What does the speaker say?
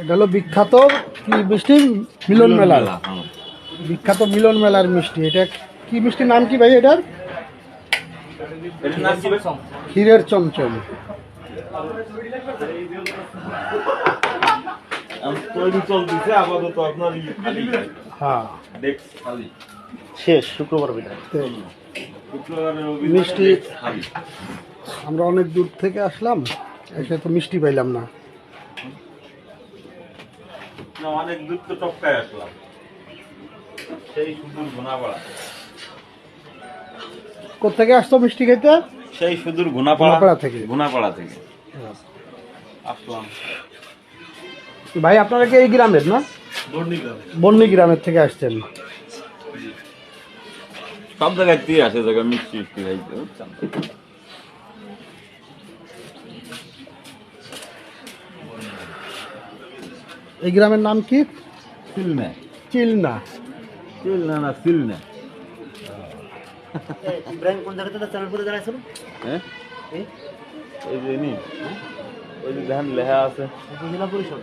এটা হলো বিখ্যাত কি মিষ্টি? মিলন মেলার। বিখ্যাত মিলন মেলার মিষ্টি। এটা কি মিষ্টির নাম কি ভাই এটার? ক্ষীরের চমচম। হ্যাঁ। শেষ শুক্রবার বিদায়। মিষ্টি। আমরা অনেক দূর থেকে আসলাম এসে তো মিষ্টি পাইলাম না। অনেক দূর তো টপকায় আসলাম। সেই সুদূর ঘোনাপাড়া কোথেকে আসতো মিষ্টি খেতে সেই সুদূর ঘোনাপাড়া থেকে। ঘোনাপাড়া থেকে। আসলাম। ভাই আপনারা কি এই গ্রামের না? বন্নি গ্রামের থেকে আসছেন। সব জায়গায় দিয়ে আসে জায়গা মিষ্টি মিষ্টি খাইতে এই গ্রামের নাম কি? সিলনে। চিলনা। সিলনা না সিলনে। ইব্রাহিম কোন জায়গাতে চালপুরে দাঁড়াইছিল হ্যাঁ এই যে নি ওই যে ধান লেহা আছে। পরিষদ।